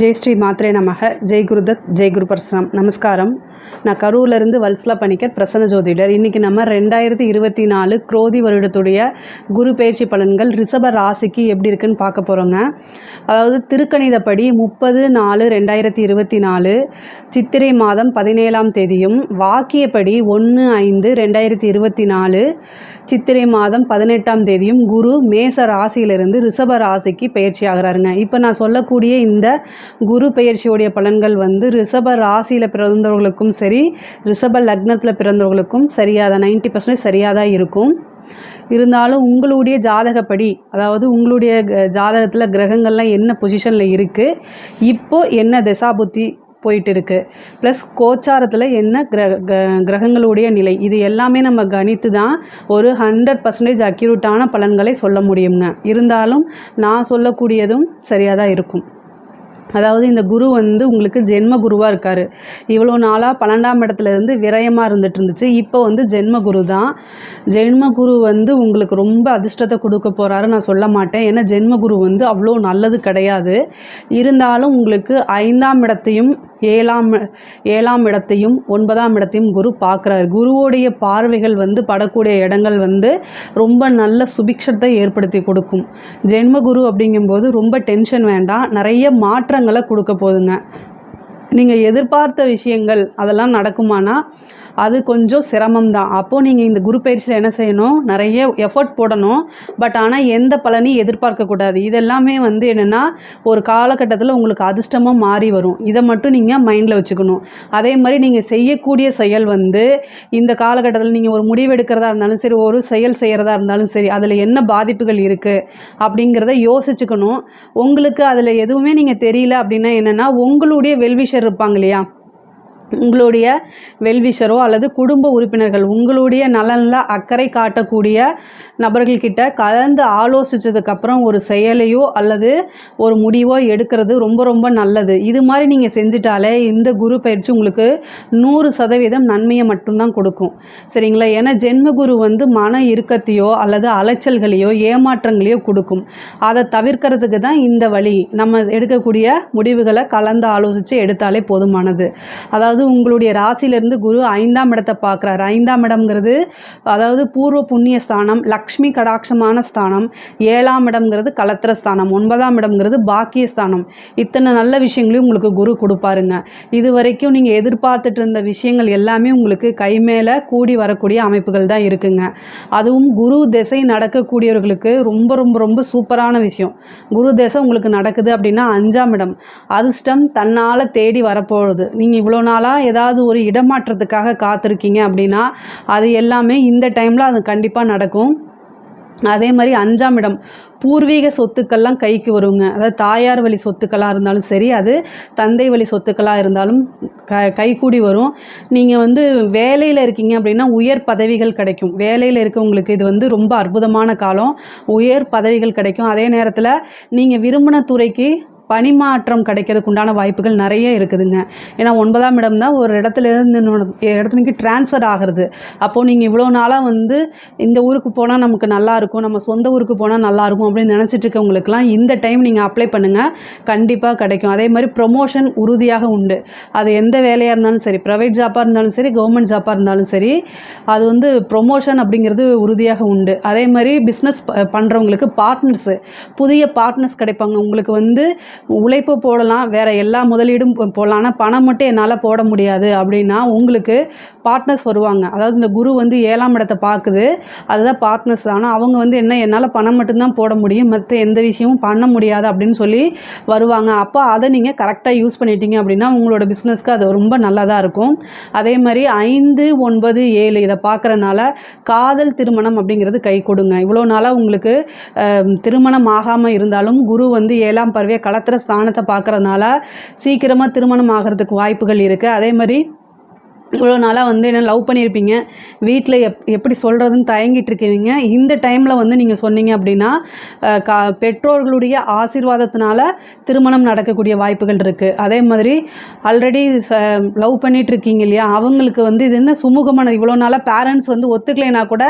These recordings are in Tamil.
ஜெய் ஸ்ரீ மாத்ரே நமக. ஜெய் குருதத் ஜெய் குரு பரசுராம். நமஸ்காரம். நான் கரூர்லேருந்து வல்சலா பணிக்கர் பிரசன்ன ஜோதிடர். இன்றைக்கி நம்ம ரெண்டாயிரத்தி இருபத்தி நாலு குரோதி வருடத்துடைய குரு பயிற்சி பலன்கள் ரிஷப ராசிக்கு எப்படி இருக்குன்னு பார்க்க போகிறோங்க அதாவது திருக்கணிதப்படி முப்பது நாலு ரெண்டாயிரத்தி இருபத்தி நாலு சித்திரை மாதம் பதினேழாம் தேதியும் வாக்கியப்படி ஒன்று ஐந்து ரெண்டாயிரத்தி இருபத்தி நாலு சித்திரை மாதம் பதினெட்டாம் தேதியும் குரு மேச ராசியிலிருந்து ரிஷப ராசிக்கு பயிற்சி ஆகிறாருங்க. இப்போ நான் சொல்லக்கூடிய இந்த குரு பயிற்சியுடைய பலன்கள் வந்து ரிஷப ராசியில் பிறந்தவர்களுக்கும் சரி ரிஷப லக்னத்தில் பிறந்தவர்களுக்கும் சரியாக தான் நைன்ட்டி பர்சன்டேஜ் சரியாக தான் இருக்கும். இருந்தாலும் உங்களுடைய ஜாதகப்படி அதாவது உங்களுடைய ஜாதகத்தில் கிரகங்கள்லாம் என்ன பொசிஷனில் இருக்குது இப்போது என்ன தசாபுத்தி போயிட்டு இருக்கு ப்ளஸ் கோச்சாரத்தில் என்ன கிரக க- கிரகங்களுடைய நிலை இது எல்லாமே நம்ம கணித்து தான் ஒரு ஹண்ட்ரட் பர்சன்டேஜ் அக்யூரேட்டான பலன்களை சொல்ல முடியுங்க. இருந்தாலும் நான் சொல்லக்கூடியதும் சரியாக தான் இருக்கும். அதாவது இந்த குரு வந்து உங்களுக்கு ஜென்ம குருவாக இருக்கார். இவ்வளோ நாளாக பன்னெண்டாம் இடத்துல இருந்து விரயமாக இருந்துட்டு இருந்துச்சு. இப்போ வந்து ஜென்ம குரு தான். ஜென்ம குரு வந்து உங்களுக்கு ரொம்ப அதிர்ஷ்டத்தை கொடுக்க போகிறாரு நான் சொல்ல மாட்டேன். ஏன்னா ஜென்ம குரு வந்து அவ்வளோ நல்லது கிடையாது. இருந்தாலும் உங்களுக்கு ஐந்தாம் இடத்தையும் ஏழாம் ஏழாம் இடத்தையும் ஒன்பதாம் இடத்தையும் குரு பார்க்குறாரு. குருவோடைய பார்வைகள் வந்து படக்கூடிய இடங்கள் வந்து ரொம்ப நல்ல சுபிக்ஷத்தை ஏற்படுத்தி கொடுக்கும். ஜென்ம குரு அப்படிங்கும்போது ரொம்ப டென்ஷன் வேண்டாம். நிறைய மாற்றங்கள் கொடுக்க போகுதுங்க. நீங்கள் எதிர்பார்த்த விஷயங்கள் அதெல்லாம் நடக்குமானா அது கொஞ்சம் சிரமம் தான் அப்போது நீங்கள் இந்த குரு பயிற்சியில் என்ன செய்யணும்? நிறைய எஃபர்ட் போடணும். பட் ஆனால் எந்த பலனையும் எதிர்பார்க்கக்கூடாது இதெல்லாமே வந்து என்னென்னா ஒரு காலகட்டத்தில் உங்களுக்கு அதிர்ஷ்டமாக மாறி வரும். இதை மட்டும் நீங்கள் மைண்டில் வச்சுக்கணும். அதே மாதிரி நீங்கள் செய்யக்கூடிய செயல் வந்து இந்த காலகட்டத்தில் நீங்கள் ஒரு முடிவு எடுக்கிறதா இருந்தாலும் சரி ஒரு செயல் செய்கிறதா இருந்தாலும் சரி அதில் என்ன பாதிப்புகள் இருக்குது அப்படிங்கிறத யோசிச்சுக்கணும். உங்களுக்கு அதில் எதுவுமே நீங்கள் தெரியல அப்படின்னா என்னென்னா உங்களுடைய வெல்விஷர் இருப்பாங்க இல்லையா? உங்களுடைய வெல்விஷரோ அல்லது குடும்ப உறுப்பினர்கள் உங்களுடைய நலனில் அக்கறை காட்டக்கூடிய நபர்கள்கிட்ட கலந்து ஆலோசித்ததுக்கப்புறம் ஒரு செயலையோ அல்லது ஒரு முடிவோ எடுக்கிறது ரொம்ப ரொம்ப நல்லது. இது மாதிரி நீங்கள் செஞ்சிட்டாலே இந்த குரு பயிற்சி உங்களுக்கு நூறு சதவீதம் நன்மையை மட்டும்தான் கொடுக்கும். சரிங்களா? ஏன்னா ஜென்ம குரு வந்து மன இறுக்கத்தையோ அல்லது அலைச்சல்களையோ ஏமாற்றங்களையோ கொடுக்கும். அதை தவிர்க்கிறதுக்கு தான் இந்த வழி. நம்ம எடுக்கக்கூடிய முடிவுகளை கலந்து ஆலோசித்து எடுத்தாலே போதுமானது. அதாவது உங்களுடைய ராசியிலிருந்து குரு ஐந்தாம் இடத்தை பார்க்குறாரு. ஐந்தாம் இடம்ங்கிறது அதாவது பூர்வ புண்ணிய ஸ்தானம் லக்ஷ்மி கடாட்சமான ஸ்தானம் ஏழாம் இடம்ங்கிறது கலத்திர ஸ்தானம் ஒன்பதாம் இடம்ங்கிறது பாக்கிய ஸ்தானம். இத்தனை நல்ல விஷயங்களையும் உங்களுக்கு குரு கொடுப்பாருங்க. இது வரைக்கும் நீங்கள் எதிர்பார்த்துட்டு இருந்த விஷயங்கள் எல்லாமே உங்களுக்கு கை மேலே கூடி வரக்கூடிய அமைப்புகள் தான் இருக்குங்க. அதுவும் குரு திசை நடக்கக்கூடியவர்களுக்கு ரொம்ப ரொம்ப ரொம்ப சூப்பரான விஷயம். குரு திசை உங்களுக்கு நடக்குது அப்படின்னா அஞ்சாம் இடம். அதிர்ஷ்டம் தன்னால் தேடி வரப்போகுது. நீங்கள் இவ்வளோ நாளாக ஏதாவது ஒரு இடமாற்றத்துக்காக காத்திருக்கீங்க அப்படின்னா அது எல்லாமே இந்த டைமில் அது கண்டிப்பாக நடக்கும். அதே மாதிரி அஞ்சாம் இடம் பூர்வீக சொத்துக்கள்லாம் கைக்கு வருங்க. அதாவது தாயார் வழி சொத்துக்களாக இருந்தாலும் சரி அது தந்தை வழி சொத்துக்களாக இருந்தாலும் க கைகூடி வரும். நீங்கள் வந்து வேலையில் இருக்கீங்க அப்படின்னா உயர் பதவிகள் கிடைக்கும். வேலையில் இருக்கவங்களுக்கு இது வந்து ரொம்ப அற்புதமான காலம். உயர் பதவிகள் கிடைக்கும். அதே நேரத்தில் நீங்கள் விரும்பின துறைக்கு பணிமாற்றம் கிடைக்கிறதுக்கு உண்டான வாய்ப்புகள் நிறைய இருக்குதுங்க. ஏன்னா ஒன்பதாம் இடம் தான் ஒரு இடத்துல இருந்து இன்னொரு இடத்துக்கு ட்ரான்ஸ்ஃபர் ஆகிறது. அப்போது நீங்கள் இவ்வளோ நாளாக வந்து இந்த ஊருக்கு போனால் நமக்கு நல்லாயிருக்கும் நம்ம சொந்த ஊருக்கு போனால் நல்லாயிருக்கும் அப்படின்னு நினச்சிட்டு இருக்கவங்களுக்குலாம் இந்த டைம் நீங்கள் அப்ளை பண்ணுங்கள் கண்டிப்பாக கிடைக்கும். அதே மாதிரி ப்ரொமோஷன் உறுதியாக உண்டு. அது எந்த வேலையாக இருந்தாலும் சரி ப்ரைவேட் ஜாப்பாக இருந்தாலும் சரி கவர்மெண்ட் ஜாப்பாக இருந்தாலும் சரி அது வந்து ப்ரொமோஷன் அப்படிங்கிறது உறுதியாக உண்டு. அதே மாதிரி பிஸ்னஸ் பண்ணுறவங்களுக்கு பார்ட்னர்ஸு புதிய பார்ட்னர்ஸ் கிடைப்பாங்க. உங்களுக்கு வந்து உழைப்பு போடலாம் வேறு எல்லா முதலீடும் போடலாம். ஆனால் பணம் மட்டும் என்னால் போட முடியாது அப்படின்னா உங்களுக்கு பார்ட்னர்ஸ் வருவாங்க. அதாவது இந்த குரு வந்து ஏழாம் இடத்தை பார்க்குது. அதுதான் பார்ட்னர்ஸ் ஆனால் அவங்க வந்து என்ன என்னால் பணம் மட்டும்தான் போட முடியும். மற்ற எந்த விஷயமும் பண்ண முடியாது அப்படின்னு சொல்லி வருவாங்க. அப்போ அதை நீங்கள் கரெக்டாக யூஸ் பண்ணிட்டீங்க அப்படின்னா உங்களோட பிஸ்னஸ்க்கு அது ரொம்ப நல்லதாக இருக்கும். அதே மாதிரி ஐந்து ஒன்பது ஏழு இதை பார்க்குறனால காதல் திருமணம் அப்படிங்கிறது கை கொடுங்க. இவ்வளோ நாளாக உங்களுக்கு திருமணம் ஆகாமல் இருந்தாலும் குரு வந்து ஏழாம் பருவே களத்திர ஸ்தானத்தை பார்க்கறதுனால சீக்கிரமாக திருமணம் ஆகிறதுக்கு வாய்ப்புகள் இருக்குது அதே மாதிரி இவ்வளோ நாளாக வந்து என்ன லவ் பண்ணியிருப்பீங்க வீட்டில் எப் எப்படி சொல்கிறதுன்னு தயங்கிட்டு இருக்கீங்க. இந்த டைமில் வந்து நீங்கள் சொன்னீங்க அப்படின்னா கா பெற்றோர்களுடைய ஆசீர்வாதத்தினால திருமணம் நடக்கக்கூடிய வாய்ப்புகள் இருக்குது அதே மாதிரி ஆல்ரெடி ச லவ் பண்ணிகிட்ருக்கீங்க இருக்கீங்க இல்லையா? அவங்களுக்கு வந்து இது என்ன சுமூகமான இவ்வளோ நாளாக பேரண்ட்ஸ் வந்து ஒத்துக்கலைனா கூட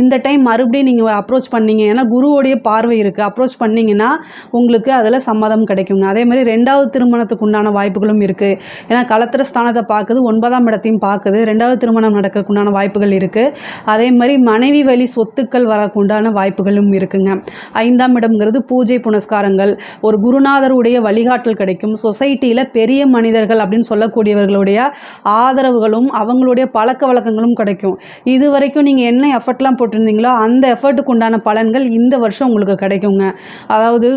இந்த டைம் மறுபடியும் நீங்கள் அப்ரோச் பண்ணீங்க. ஏன்னா குருவோடைய பார்வை இருக்குது அப்ரோச் பண்ணிங்கன்னா உங்களுக்கு அதில் சம்மதம் கிடைக்குங்க. அதே மாதிரி ரெண்டாவது திருமணத்துக்கு உண்டான வாய்ப்புகளும் இருக்குது ஏன்னா கலத்திர ஸ்தானத்தை பார்க்குது ஒன்பதாம் இடத்தையும் பார்க்குது. ரெண்டாவது திருமணம் நடக்கக்குண்டான வாய்ப்புகள் இருக்குது அதே மாதிரி மனைவி வழி சொத்துக்கள் வரக்கு உண்டான வாய்ப்புகளும் இருக்குங்க. ஐந்தாம் இடம்ங்கிறது பூஜை புனஸ்காரங்கள். ஒரு குருநாதருடைய வழிகாட்டல் கிடைக்கும். சொசைட்டியில் பெரிய மனிதர்கள் அப்படின்னு சொல்லக்கூடியவர்களுடைய ஆதரவுகளும் அவங்களுடைய பழக்க வழக்கங்களும் கிடைக்கும். இது வரைக்கும் நீங்கள் என்ன எஃபர்ட்லாம் போட்டிருந்தீங்களோ அந்த எஃபர்ட்டுக்கு உண்டான பலன்கள் இந்த வருஷம் உங்களுக்கு கிடைக்குங்க. அதாவது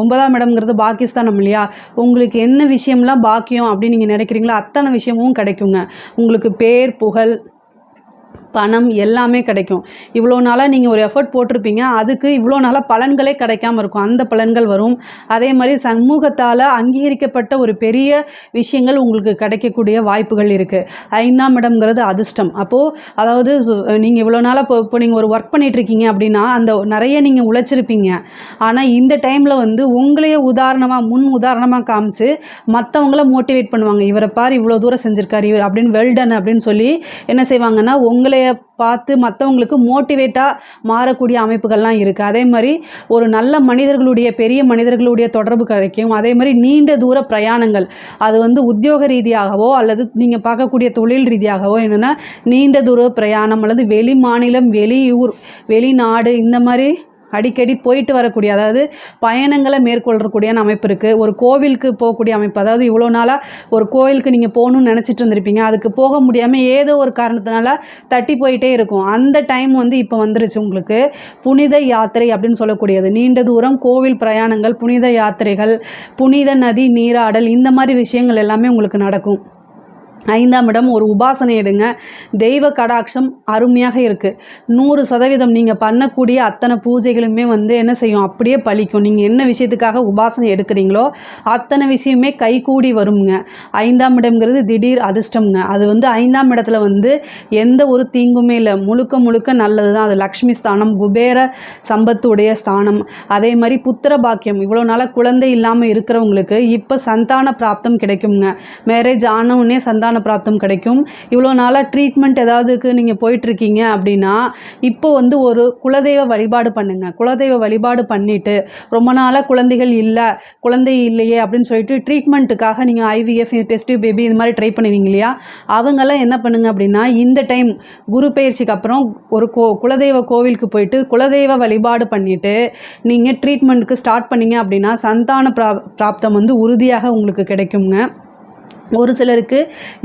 ஒன்பதாம் இடம்ங்கிறது பாகிஸ்தானம் இல்லையா? உங்களுக்கு என்ன விஷயம்லாம் பாக்கியம் அப்படின்னு நீங்கள் நினைக்கிறீங்களோ அத்தனை விஷயமும் கிடைக்குங்க. உங்களுக்கு உங்களுக்கு பேர் புகழ் பணம் எல்லாமே கிடைக்கும். இவ்வளோ நாளாக நீங்கள் ஒரு எஃபர்ட் போட்டிருப்பீங்க. அதுக்கு இவ்வளோ நாளாக பலன்களே கிடைக்காம இருக்கும். அந்த பலன்கள் வரும். அதே மாதிரி சமூகத்தால் அங்கீகரிக்கப்பட்ட ஒரு பெரிய விஷயங்கள் உங்களுக்கு கிடைக்கக்கூடிய வாய்ப்புகள் இருக்குது ஐந்தாம் இடம்ங்கிறது அதிர்ஷ்டம். அப்போது அதாவது நீங்கள் இவ்வளோ நாளாக இப்போ இப்போ நீங்கள் ஒரு ஒர்க் பண்ணிகிட்ருக்கீங்க அப்படின்னா அந்த நிறைய நீங்கள் உழைச்சிருப்பீங்க. ஆனால் இந்த டைமில் வந்து உங்களையே உதாரணமாக முன் உதாரணமாக காமிச்சு மற்றவங்கள மோட்டிவேட் பண்ணுவாங்க. இவரை பார் இவ்வளோ தூரம் செஞ்சுருக்காரு இவர் அப்படின்னு வெல்டன் அப்படின்னு சொல்லி என்ன செய்வாங்கன்னா வேலையை பார்த்து மற்றவங்களுக்கு மோட்டிவேட்டாக மாறக்கூடிய அமைப்புகள்லாம் இருக்குது அதே மாதிரி ஒரு நல்ல மனிதர்களுடைய பெரிய மனிதர்களுடைய தொடர்பு கிடைக்கும். அதே மாதிரி நீண்ட தூர பிரயாணங்கள். அது வந்து உத்தியோக ரீதியாகவோ அல்லது நீங்கள் பார்க்கக்கூடிய தொழில் ரீதியாகவோ என்னென்னா நீண்ட தூர பிரயாணம் அல்லது வெளி மாநிலம் வெளியூர் வெளிநாடு இந்த மாதிரி அடிக்கடி போயிட்டு வரக்கூடிய அதாவது பயணங்களை மேற்கொள்ளக்கூடிய அமைப்பு இருக்குது ஒரு கோவிலுக்கு போகக்கூடிய அமைப்பு. அதாவது இவ்வளோ நாளாக ஒரு கோவிலுக்கு நீங்கள் போகணும்னு நினச்சிட்டு இருந்திருப்பீங்க. அதுக்கு போக முடியாமல் ஏதோ ஒரு காரணத்தினால தட்டி போயிட்டே இருக்கும். அந்த டைம் வந்து இப்போ வந்துருச்சு உங்களுக்கு. புனித யாத்திரை அப்படின்னு சொல்லக்கூடியது. நீண்ட தூரம் கோவில் பிரயாணங்கள் புனித யாத்திரைகள் புனித நதி நீராடல் இந்த மாதிரி விஷயங்கள் எல்லாமே உங்களுக்கு நடக்கும். ஐந்தாம் இடம் ஒரு உபாசனை எடுங்க. தெய்வ கடாட்சம் அருமையாக இருக்குது நூறு சதவீதம் நீங்கள் பண்ணக்கூடிய அத்தனை பூஜைகளுமே வந்து என்ன செய்யும்? அப்படியே பழிக்கும் நீங்கள் என்ன விஷயத்துக்காக உபாசனை எடுக்கிறீங்களோ அத்தனை விஷயமே கைகூடி வருங்க ஐந்தாம் இடம்ங்கிறது திடீர் அதிர்ஷ்டம்ங்க. அது வந்து ஐந்தாம் இடத்துல வந்து எந்த ஒரு தீங்குமே இல்லை. முழுக்க முழுக்க நல்லது தான் அது லக்ஷ்மி ஸ்தானம் குபேர சம்பத்துடைய ஸ்தானம். அதே மாதிரி புத்திர பாக்கியம். இவ்வளோ நாளாக குழந்தை இல்லாமல் இருக்கிறவங்களுக்கு இப்போ சந்தான பிராப்தம் கிடைக்குங்க மேரேஜ் ஆனவுடனே சந்தான பிராப்தம் கிடைக்கும். இவ்வளோ நாளாக ட்ரீட்மெண்ட் ஏதாவதுக்கு நீங்கள் போயிட்டுருக்கீங்க அப்படின்னா இப்போ வந்து ஒரு குலதெய்வ வழிபாடு பண்ணுங்க. குலதெய்வ வழிபாடு பண்ணிவிட்டு ரொம்ப நாளாக குழந்தைகள் இல்லை குழந்தை இல்லையே அப்படின்னு சொல்லிட்டு ட்ரீட்மெண்ட்டுக்காக நீங்கள் ஐவிஎஃப் டெஸ்ட் பேபி இது மாதிரி ட்ரை பண்ணுவீங்க இல்லையா? அவங்கெல்லாம் என்ன பண்ணுங்க அப்படின்னா இந்த டைம் குரு பயிற்சிக்கு அப்புறம் ஒரு கோ குலதெய்வ கோவிலுக்கு போயிட்டு குலதெய்வ வழிபாடு பண்ணிவிட்டு நீங்கள் ட்ரீட்மெண்ட்டுக்கு ஸ்டார்ட் பண்ணீங்க அப்படின்னா சந்தான பிரா பிராப்தம் வந்து உறுதியாக உங்களுக்கு கிடைக்குங்க. ஒரு சிலருக்கு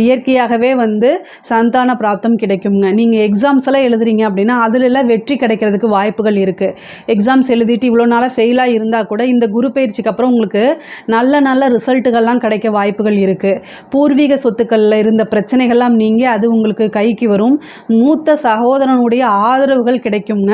இயற்கையாகவே வந்து சந்தான பிராப்தம் கிடைக்குங்க. நீங்கள் எக்ஸாம்ஸ் எல்லாம் எழுதுறீங்க அப்படின்னா அதுலெல்லாம் வெற்றி கிடைக்கிறதுக்கு வாய்ப்புகள் இருக்குது எக்ஸாம்ஸ் எழுதிட்டு இவ்வளோ நாளாக ஃபெயிலாக இருந்தால் கூட இந்த குரு பயிற்சிக்கு அப்புறம் உங்களுக்கு நல்ல நல்ல ரிசல்ட்டுகள்லாம் கிடைக்க வாய்ப்புகள் இருக்குது பூர்வீக சொத்துக்களில் இருந்த பிரச்சனைகள்லாம் நீங்கள் அது உங்களுக்கு கைக்கு வரும். மூத்த சகோதரனுடைய ஆதரவுகள் கிடைக்குங்க.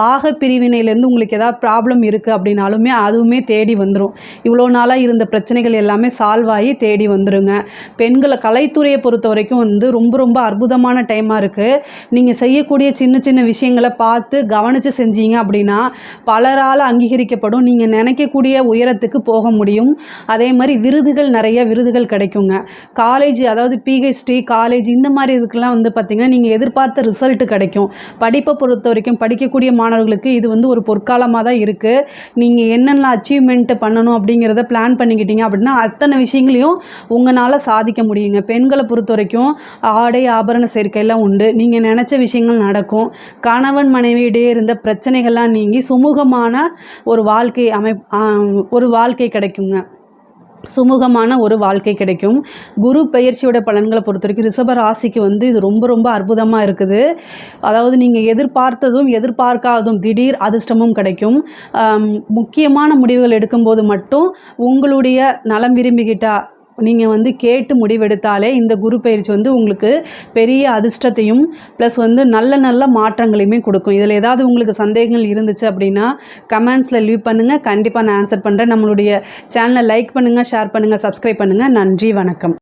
பாக பிரிவினையிலேருந்து உங்களுக்கு ஏதாவது ப்ராப்ளம் இருக்குது அப்படின்னாலுமே அதுவுமே தேடி வந்துடும் இவ்வளோ நாளாக இருந்த பிரச்சனைகள் எல்லாமே சால்வ் ஆகி தேடி வந்துருங்க. பெண்களை கலைத்துறையை பொறுத்த வரைக்கும் வந்து ரொம்ப ரொம்ப அற்புதமான டைமாக இருக்குது நீங்கள் செய்யக்கூடிய சின்ன சின்ன விஷயங்களை பார்த்து கவனித்து செஞ்சீங்க அப்படின்னா பலரால் அங்கீகரிக்கப்படும். நீங்கள் நினைக்கக்கூடிய உயரத்துக்கு போக முடியும். அதே மாதிரி விருதுகள் நிறைய விருதுகள் கிடைக்குங்க. காலேஜ் அதாவது பிஹெச்டி காலேஜ் இந்த மாதிரி இதுக்கெல்லாம் வந்து பார்த்திங்கன்னா நீங்கள் எதிர்பார்த்த ரிசல்ட் கிடைக்கும். படிப்பை பொறுத்த வரைக்கும் படிக்கக்கூடிய மாணவர்களுக்கு இது வந்து ஒரு பொற்காலமாக தான் இருக்குது நீங்கள் என்னென்ன அச்சீவ்மெண்ட் பண்ணணும் அப்படிங்கிறத பிளான் பண்ணிக்கிட்டீங்க அப்படின்னா அத்தனை விஷயங்களையும் உங்களால் சாதிக்க முடியுங்க. பெண்களை பொறுத்த வரைக்கும் ஆடை ஆபரண சேர்க்கையெல்லாம் உண்டு. நீங்கள் நினச்ச விஷயங்கள் நடக்கும். கணவன் மனைவியிடையே இருந்த பிரச்சனைகள்லாம் நீங்கி சுமூகமான ஒரு வாழ்க்கை அமை ஒரு வாழ்க்கை கிடைக்குங்க. சுமூகமான ஒரு வாழ்க்கை கிடைக்கும். குரு பயிற்சியோட பலன்களை பொறுத்த வரைக்கும் ரிஷப ராசிக்கு வந்து இது ரொம்ப ரொம்ப அற்புதமாக இருக்குது. அதாவது நீங்கள் எதிர்பார்த்ததும் எதிர்பார்க்காததும் திடீர் அதிர்ஷ்டமும் கிடைக்கும். முக்கியமான முடிவுகள் எடுக்கும்போது மட்டும் உங்களுடைய நலம் விரும்பிக்கிட்டா நீங்கள் வந்து கேட்டு முடிவெடுத்தாலே இந்த குரு பயிற்சி வந்து உங்களுக்கு பெரிய அதிர்ஷ்டத்தையும் ப்ளஸ் வந்து நல்ல நல்ல மாற்றங்களையுமே கொடுக்கும். இதில் ஏதாவது உங்களுக்கு சந்தேகங்கள் இருந்துச்சு அப்படின்னா கமெண்ட்ஸில் லீவ் பண்ணுங்கள் கண்டிப்பாக நான் ஆன்சர் பண்ணுறேன் நம்மளுடைய சேனலை லைக் பண்ணுங்கள் ஷேர் பண்ணுங்கள் சப்ஸ்கிரைப் பண்ணுங்கள் நன்றி வணக்கம்.